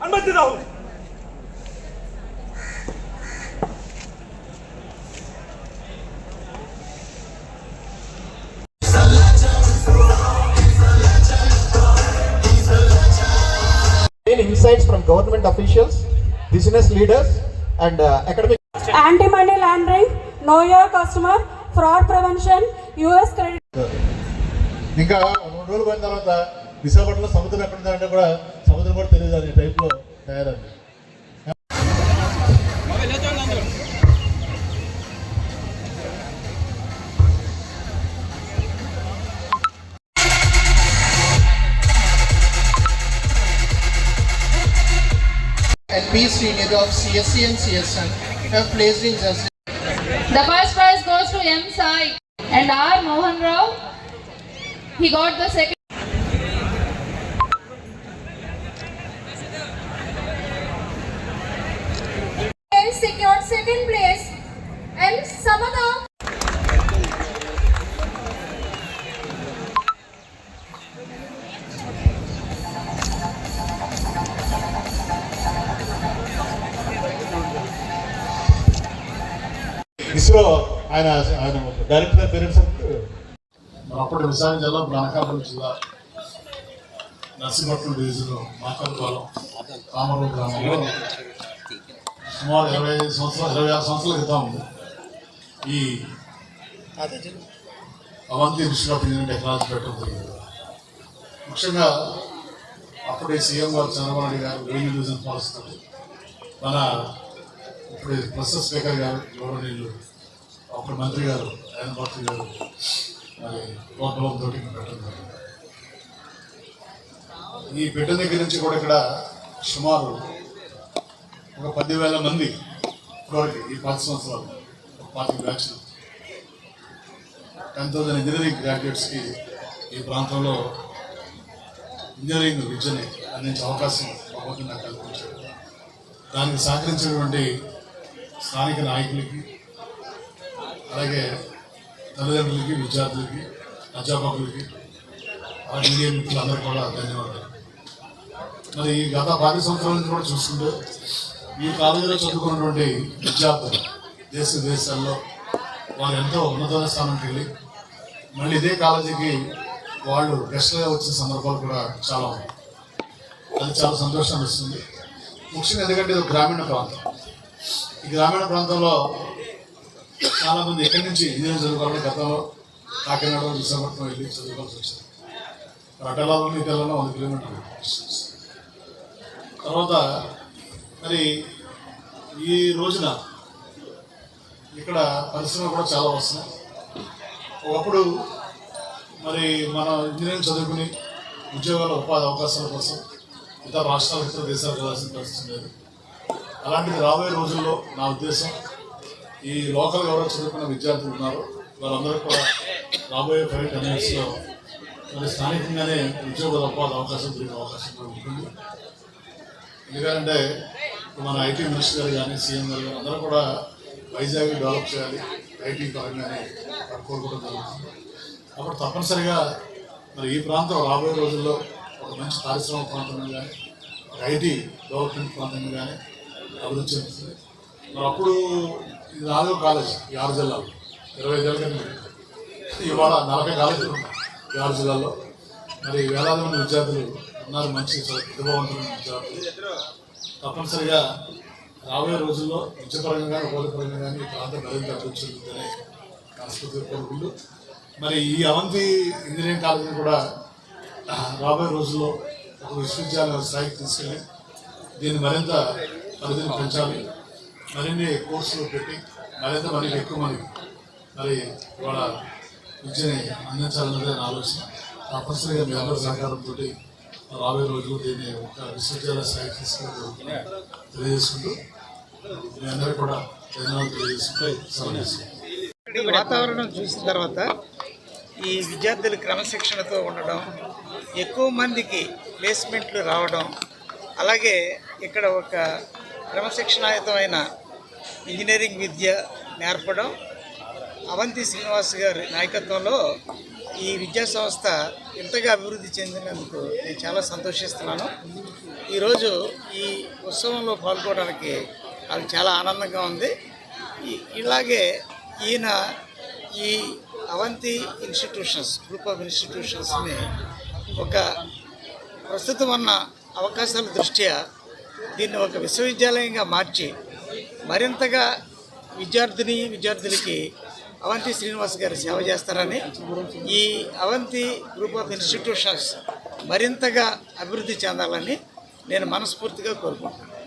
అనుమతి రావు insights from government officials, business leaders, and uh, academic anti money laundering know your customer fraud prevention US credit ఇంకా రెండు రోజులు పోయిన తర్వాత విశాఖపట్నంలో సముద్రం ఎక్కడ ఉందంటే కూడా సముద్రం కూడా తెలియదు అనే టైప్లో తయారైంది and P. Srinidhi of CSC and CSN have placed in justice. The first prize goes to M. Sai and R. Mohan Rao. He got the second. Second place and Samada ISRO ఆయన ఆయన డైరెక్టర్ పేరెంట్స్ అప్పుడు విశాఖ జిల్లా అనకాపల్లి జిల్లా నర్సింహపట్నం division మాకలపాలెం కామరూరు గ్రామంలో సుమారు ఇరవై ఐదు సంవత్సరాలు ఇరవై ఆరు సంవత్సరాల క్రితం ఈ Avanti institute of engineering technology పెట్టడం జరిగింది. ముఖ్యంగా అప్పుడే సీఎం గారు చంద్రబాబు నాయుడు గారు గ్రీన్ డివిజన్ పాలసీ మన ఇప్పుడు ప్రస్తుత స్పీకర్ గారు గౌరవనీయులు అప్పుడు మంత్రి గారు ఆయన పార్టీ గారు మరి ప్రోగ్రామ్ తోటి పెట్టడం జరిగింది. ఈ బిడ్డ దగ్గర నుంచి కూడా ఇక్కడ సుమారు ఒక పదివేల మంది ఇప్పటివరకు ఈ పది సంవత్సరాలు ఒక పాతి బ్యాచ్లు టెన్ థౌసండ్ ఇంజనీరింగ్ గ్రాడ్యుయేట్స్కి ఈ ప్రాంతంలో ఇంజనీరింగ్ విద్యని అందించే అవకాశం భగవంతుడు నాకు కల్పించాడు దానికి సహకరించినటువంటి స్థానిక నాయకులకి అలాగే తల్లిదండ్రులకి విద్యార్థులకి అధ్యాపకులకి ఆ మీడియా మిత్రులందరూ కూడా ధన్యవాదాలు. మరి ఈ గత పది సంవత్సరాల నుంచి కూడా చూసుకుంటే ఈ కాలేజీలో చదువుకున్నటువంటి విద్యార్థులు దేశ విదేశాల్లో వారు ఎంతో ఉన్నత స్థానానికి వెళ్ళి మళ్ళీ ఇదే కాలేజీకి వాళ్ళు గెస్ట్గా వచ్చిన సందర్భాలు కూడా చాలా ఉన్నాయి. అది చాలా సంతోషం ఇస్తుంది ముఖ్యంగా ఎందుకంటే ఇది ఒక గ్రామీణ ప్రాంతం. ఈ గ్రామీణ ప్రాంతంలో చాలామంది ఎక్కడి నుంచి ఇంజనీరింగ్ చదువుకోవాలని గతంలో కాకినాడ విశాఖపట్నం వెళ్ళి చదువుకోవాల్సి వచ్చింది. అటలాలో ఇటలలో వంద కిలోమీటర్లు. తర్వాత మరి ఈ రోజున ఇక్కడ పరిశ్రమలు కూడా చాలా వస్తున్నాయి ఒకప్పుడు మరి మన ఇంజనీరింగ్ చదువుకుని ఉద్యోగాల ఉపాధి అవకాశాల కోసం ఇతర రాష్ట్రాలు ఇతర దేశాలు వెళ్ళాల్సిన పరిస్థితి లేదు. అలాంటిది రాబోయే రోజుల్లో నా ఉద్దేశం ఈ లోకల్ ఎవరో చదువుకున్న విద్యార్థులు ఉన్నారు వాళ్ళందరూ కూడా రాబోయే ప్రైవేట్ యూనివర్సిటీలో మరి స్థానికంగానే ఉద్యోగాల ఉపాధి అవకాశం దొరికే అవకాశం కూడా ఉంటుంది. ఎందుకంటే మన ఐటీ మినిస్టర్ గారు కానీ సీఎం గారు కానీ అందరూ కూడా వైజాగ్ డెవలప్ చేయాలి. ఐటీ పరంగానే కోరుకోవడం జరుగుతుంది. అప్పుడు తప్పనిసరిగా మరి ఈ ప్రాంతం రాబోయే రోజుల్లో ఒక మంచి పారిశ్రామిక ప్రాంతంగా కానీ ఒక ఐటీ డెవలప్మెంట్ ప్రాంతంగా కానీ అభివృద్ధి చెందుతుంది. మరి అప్పుడు ఇది నాలుగో కాలేజ్ ఈ ఆరు జిల్లాలో. ఇరవై ఐదేళ్ళ ఇవాళ నలభై కాలేజీలు ఉన్నాయి ఈ ఆరు జిల్లాల్లో. మరి వేలాది మంది విద్యార్థులు ఉన్నారు మంచి చదువు- ప్రతిభావంతులైన విద్యార్థులు. తప్పనిసరిగా రాబోయే రోజుల్లో విద్యపరంగా కానీ ఉపాధిపరంగా కానీ ఈ ప్రాంతం మరింత అభివృద్ధి చెందుతుందని మనస్ఫూర్తిగా కోరుకుంటూ మరి ఈ అవంతి ఇంజనీరింగ్ కాలేజీని కూడా రాబోయే రోజుల్లో ఒక విశ్వవిద్యాలయం స్థాయికి తీసుకెళ్ళి దీన్ని మరింత పరిధిని పెంచాలి. మరిన్ని కోర్సులు పెట్టి మరింత మందికి ఎక్కువ మంది మరి వాళ్ళ విద్యని అందించాలన్నదే నా ఆలోచన. తప్పనిసరిగా మీ అందరి సహకారంతో రాబోయే రోజు దీన్ని ఒక విశ్వవిద్యాలయ స్థాయికి తీసుకెళ్ళి తెలియజేసుకుంటూ మీ అందరూ కూడా ధన్యవాదాలు తెలియజేసుకుంటూ వాతావరణం చూసిన తర్వాత ఈ విద్యార్థులు క్రమశిక్షణతో ఉండడం ఎక్కువ మందికి ప్లేస్మెంట్లు రావడం అలాగే ఇక్కడ ఒక క్రమశిక్షణాయుతమైన ఇంజనీరింగ్ విద్య నేర్పడం అవంతి శ్రీనివాస్ గారి నాయకత్వంలో ఈ విద్యా సంస్థ ఇంతగా అభివృద్ధి చెందినందుకు నేను చాలా సంతోషిస్తున్నాను. ఈరోజు ఈ ఉత్సవంలో పాల్గొనడానికి నాకు చాలా ఆనందంగా ఉంది. ఇలాగే ఈయన ఈ అవంతి ఇన్స్టిట్యూషన్స్ గ్రూప్ ఆఫ్ ఇన్స్టిట్యూషన్స్ని ఒక ప్రస్తుతం ఉన్న అవకాశాల దృష్ట్యా దీన్ని ఒక విశ్వవిద్యాలయంగా మార్చి మరింతగా విద్యార్థిని విద్యార్థులకి అవంతి శ్రీనివాస్ గారు సేవ చేస్తారని ఈ అవంతి గ్రూప్ ఆఫ్ ఇన్స్టిట్యూషన్స్ మరింతగా అభివృద్ధి చెందాలని నేను మనస్ఫూర్తిగా కోరుకుంటున్నాను.